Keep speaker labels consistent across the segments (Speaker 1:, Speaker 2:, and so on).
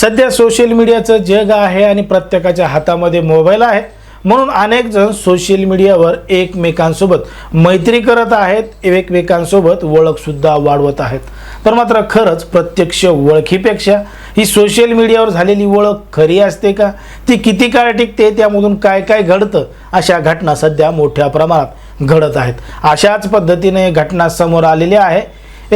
Speaker 1: सध्या सोशल मीडियाचं जग आहे आणि प्रत्येकाच्या हातामध्ये मोबाईल आहे. म्हणून अनेक जण सोशल मीडियावर एकमेकांसोबत मैत्री करत आहेत. एकमेकांसोबत ओळखसुद्धा वाढवत आहेत. तर मात्र खरंच प्रत्यक्ष ओळखीपेक्षा ही सोशल मीडियावर झालेली ओळख खरी असते का? ती किती काळ टिकते? त्यामधून काय काय घडतं? अशा घटना सध्या मोठ्या प्रमाणात घडत आहेत. अशाच पद्धतीने घटना समोर आलेली आहे.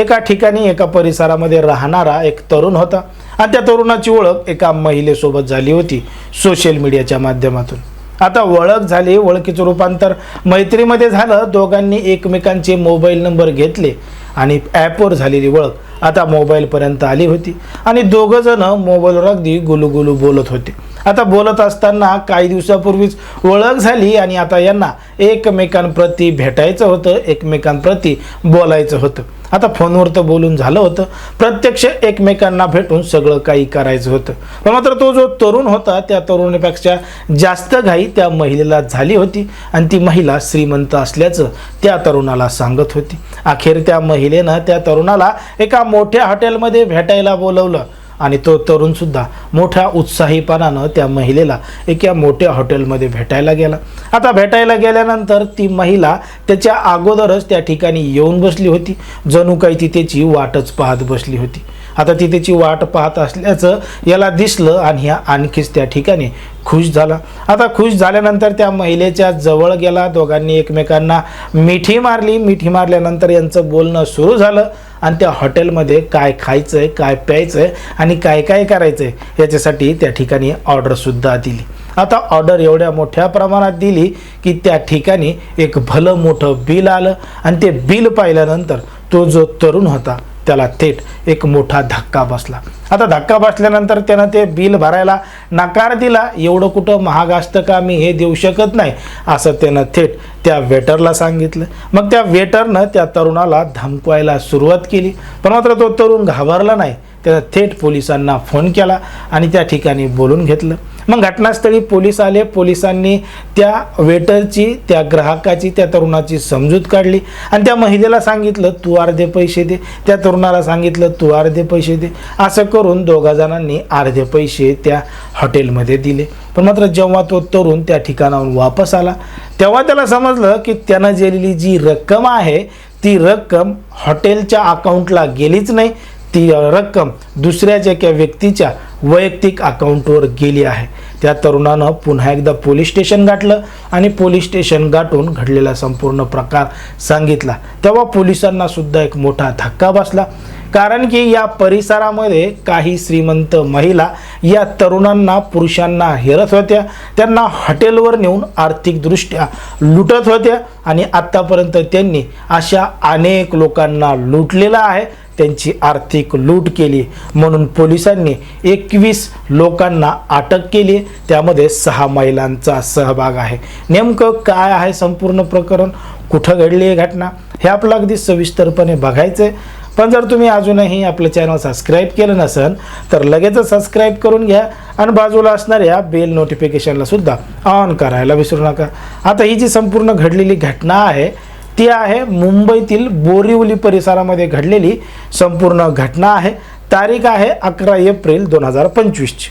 Speaker 1: एका ठिकाणी एका परिसरामध्ये राहणारा एक तरुण होता. आणि त्या तरुणाची ओळख एका महिलेसोबत झाली होती सोशल मीडियाच्या माध्यमातून. आता ओळख झाली ओळखीचं रूपांतर मैत्रीमध्ये झालं दोघांनी एकमेकांचे मोबाईल नंबर घेतले आणि ॲपवर झालेली ओळख आता मोबाईलपर्यंत आली होती. आणि दोघंजणं मोबाईलवर अगदी गुलुगुलू बोलत होते. आता बोलत असताना काही दिवसापूर्वीच ओळख झाली आणि आता यांना एकमेकांप्रती भेटायचं होतं एकमेकांप्रती बोलायचं होतं. आता फोनवर तर बोलून झालं होतं. प्रत्यक्ष एकमेकांना भेटून सगळं काही करायचं होतं. पण मात्र तो जो तरुण होता त्या तरुणीपेक्षा जास्त घाई त्या महिलेला झाली होती आणि ती महिला श्रीमंत असल्याचं त्या तरुणाला सांगत होती. अखेर त्या महिलेनं त्या तरुणाला एका मोठ्या हॉटेलमध्ये भेटायला बोलवलं. आणि तो तरुणसुद्धा मोठ्या उत्साहीपणानं त्या महिलेला एका मोठ्या हॉटेलमध्ये भेटायला गेला. आता भेटायला गेल्यानंतर ती महिला त्याच्या अगोदरच त्या ठिकाणी येऊन बसली होती. जणू काही ती त्याची वाटच पाहत बसली होती. आता ती त्याची वाट पाहत असल्याचं याला दिसलं आणि ह्या आणखीच त्या ठिकाणी खुश झाला. आता खुश झाल्यानंतर त्या महिलेच्या जवळ गेला. दोघांनी एकमेकांना मिठी मारली. मिठी मारल्यानंतर यांचं बोलणं सुरू झालं. आणि त्या हॉटेलमध्ये काय खायचं आहे काय प्यायचं आहे आणि काय काय करायचं आहे याच्यासाठी त्या ठिकाणी ऑर्डरसुद्धा दिली. आता ऑर्डर एवढ्या मोठ्या प्रमाणात दिली की त्या ठिकाणी एक भलं मोठं बिल आलं आणि ते बिल पाहिल्यानंतर तो जो तरुण होता त्याला थेट एक मोठा धक्का बसला. आता धक्का बसल्यानंतर त्यानं ते बिल भरायला नकार दिला. एवढं कुठं महाग असतं का मी हे देऊ शकत नाही असं त्यानं थेट त्या वेटरला सांगितलं. मग त्या वेटरनं त्या तरुणाला धमकवायला सुरुवात केली. पण मात्र तो तरुण घाबरला नाही. त्यानं थेट पोलिसांना फोन केला आणि त्या ठिकाणी बोलून घेतलं. मग घटनास्थळी पोलीस आले पोलिसांनी त्या वेटरची त्या ग्राहकाची त्या तरुणाची समजूत काढली. आणि त्या महिलेला सांगितलं तू अर्धे पैसे दे. त्या तरुणाला सांगितलं तू अर्धे पैसे दे. असं करून दोघा जणांनी अर्धे पैसे त्या हॉटेलमध्ये दिले. पण मात्र जेव्हा तो तरुण त्या ठिकाणाहून वापस आला तेव्हा त्याला समजलं की त्यानं दिलेली जी रक्कम आहे ती रक्कम हॉटेलच्या अकाउंटला गेलीच नाही. ती रक्कम दुसऱ्याच्या एका व्यक्तीच्या वैयक्तिक अकाउंटवर गेली आहे. त्या तरुणानं पुन्हा एकदा पोलीस स्टेशन गाठलं आणि पोलीस स्टेशन गाठून घडलेला संपूर्ण प्रकार सांगितला. तेव्हा पोलिसांना सुद्धा एक मोठा धक्का बसला. कारण की या परिसरामध्ये काही श्रीमंत महिला या तरुणांना पुरुषांना हेरत होत्या. त्यांना हॉटेलवर नेऊन आर्थिकदृष्ट्या लुटत होत्या आणि आत्तापर्यंत त्यांनी अशा अनेक लोकांना लुटलेलं आहे. त्यांची आर्थिक लूट केली. म्हणून पोलिसांनी एकवीस लोकांना अटक केली. त्यामध्ये सहा महिलांचा सहभाग आहे. नेमकं काय आहे संपूर्ण प्रकरण? कुठं घडली ही घटना? हे आपलं अगदी सविस्तरपणे बघायचं आहे पण जर तुम्ही अजूनही आपलं चॅनल सबस्क्राईब केलं नसेल तर लगेचच सबस्क्राईब करून घ्या आणि बाजूला असणाऱ्या बेल नोटिफिकेशनला सुद्धा ऑन करायला विसरू नका. आता ही जी संपूर्ण घडलेली घटना आहे ती आहे मुंबईतील बोरिवली परिसरामध्ये घडलेली संपूर्ण घटना आहे. तारीख आहे अकरा एप्रिल दोन हजार पंचवीसची.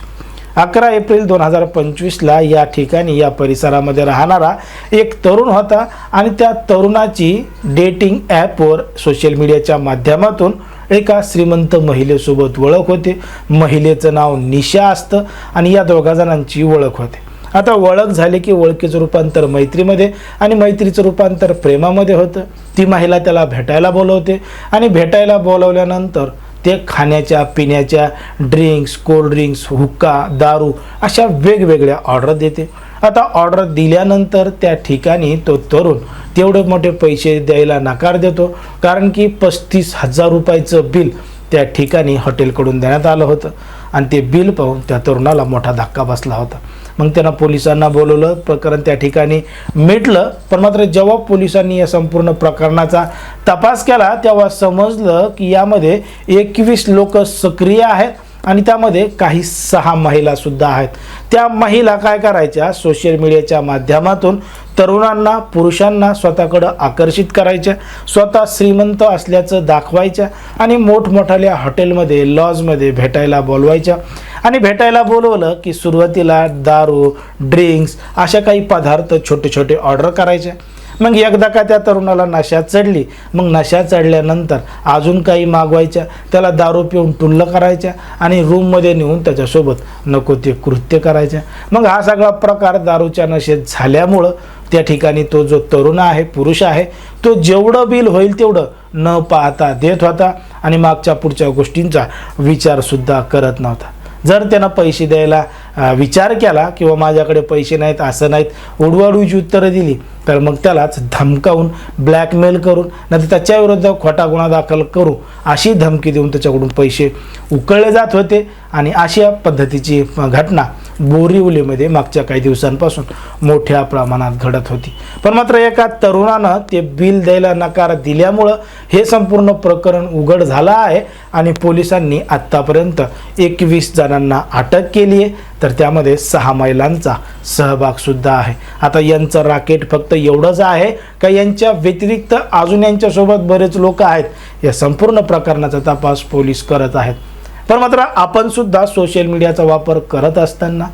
Speaker 1: अकरा एप्रिल दोन हजार पंचवीसला या ठिकाणी या परिसरामध्ये राहणारा एक तरुण होता आणि त्या तरुणाची डेटिंग ॲपवर सोशल मीडियाच्या माध्यमातून एका श्रीमंत महिलेसोबत ओळख होते. महिलेचं नाव निशा असतं आणि या दोघा जणांची ओळख होते. आता ओळख झाली की ओळखीचं रूपांतर मैत्रीमध्ये आणि मैत्रीचं रूपांतर प्रेमामध्ये होतं. ती महिला त्याला भेटायला बोलवते आणि भेटायला बोलवल्यानंतर ते खाण्याच्या पिण्याच्या ड्रिंक्स कोल्ड ड्रिंक्स हुक्का दारू अशा वेगवेगळ्या ऑर्डर देते. आता ऑर्डर दिल्यानंतर त्या ठिकाणी तो तरुण तेवढे मोठे पैसे द्यायला नकार देतो. कारण की पस्तीस हजार रुपयाचं बिल त्या ठिकाणी हॉटेलकडून देण्यात आलं होतं. आणि ते बिल पाहून त्या तरुणाला मोठा धक्का बसला होता. मग त्यांना पोलिसांना बोलवलं. प्रकरण त्या ठिकाणी मिटलं. पण मात्र जेव्हा पोलिसांनी या संपूर्ण प्रकरणाचा तपास केला तेव्हा समजलं की यामध्ये एकवीस लोक सक्रिय आहेत. आणि त्यामध्ये काही सहा महिला सुद्धा आहेत. त्या महिला काय करायच्या? सोशल मीडियाच्या माध्यमातून तरुणांना पुरुषांना स्वतःकडं आकर्षित करायच्या स्वतः श्रीमंत असल्याचं दाखवायच्या आणि मोठमोठाल्या हॉटेलमध्ये लॉजमध्ये भेटायला बोलवायच्या. आणि भेटायला बोलवलं की सुरुवातीला दारू ड्रिंक्स अशा काही पदार्थ छोटे छोटे ऑर्डर करायचे. मग एकदा का त्या तरुणाला नशा चढली? मग नशा चढल्यानंतर अजून काही मागवायच्या? त्याला दारू पिऊन टुल्ल करायच्या आणि रूममध्ये नेऊन त्याच्यासोबत नको ते कृत्य करायच्या? मग हा सगळा प्रकार दारूच्या नशेत झाल्यामुळं त्या ठिकाणी तो जो तरुण आहे पुरुष आहे तो जेवढं बिल होईल तेवढं न पाहता देत होता आणि मागच्या पुढच्या गोष्टींचा विचारसुद्धा करत नव्हता. जर त्यानं पैसे द्यायला विचार केला किंवा माझ्याकडे पैसे नाहीत असं नाहीत. उडवाडूची उत्तरं दिली. तर मग त्यालाच धमकावून ब्लॅकमेल करून नाही त्याच्या विरुद्ध खोटा गुन्हा दाखल करू. अशी धमकी देऊन त्याच्याकडून पैसे उकळले जात होते. आणि अशा पद्धतीची घटना बोरिवलीमध्ये मागच्या काही दिवसांपासून मोठ्या प्रमाणात घडत होती. पण मात्र एका तरुणानं ते बिल द्यायला नकार दिल्यामुळं हे संपूर्ण प्रकरण उघड झालं आहे आणि पोलिसांनी आत्तापर्यंत एकवीस जणांना अटक केली आहे. तर त्यामध्ये सहा महिलांचा सहभागसुद्धा आहे. आता यांचं राकेट फक्त एवढंच आहे का यांच्या व्यतिरिक्त अजून यांच्यासोबत बरेच लोक आहेत? या संपूर्ण प्रकरणाचा तपास पोलीस करत आहेत. पण मात्र आपण सुद्धा सोशल मीडियाचा वापर करत असताना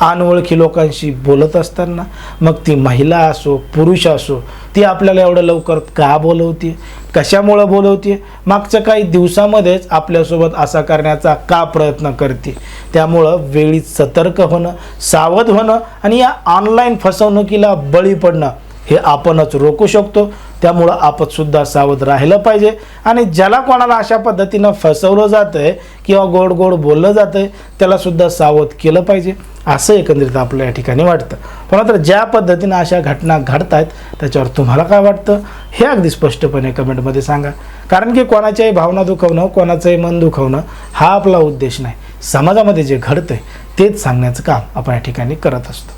Speaker 1: अनोळखी लोकांशी बोलत असताना मग ती महिला असो पुरुष असो ती आपल्याला एवढं लवकर का बोलवते कशामुळं बोलवते मागच्या काही दिवसामध्येच आपल्यासोबत असा करण्याचा का प्रयत्न करते त्यामुळं वेळी सतर्क होणं सावध होणं आणि या ऑनलाईन फसवणुकीला बळी पडणं हे आपणच रोखू शकतो. त्यामुळं आपतसुद्धा सावध राहिलं पाहिजे. आणि ज्याला कोणाला अशा पद्धतीनं फसवलं जातं आहे किंवा गोड गोड बोललं जातं आहे त्यालासुद्धा सावध केलं पाहिजे. असं एकंदरीत आपल्या या ठिकाणी वाटतं. पण तर ज्या पद्धतीनं अशा घटना घडत आहेत त्याच्यावर तुम्हाला काय वाटतं? हे अगदी स्पष्टपणे कमेंटमध्ये सांगा. कारण की कोणाच्याही भावना दुखवणं कोणाचंही मन दुखवणं हा आपला उद्देश नाही. समाजामध्ये जे घडतं आहे तेच सांगण्याचं काम आपण या ठिकाणी करत असतो.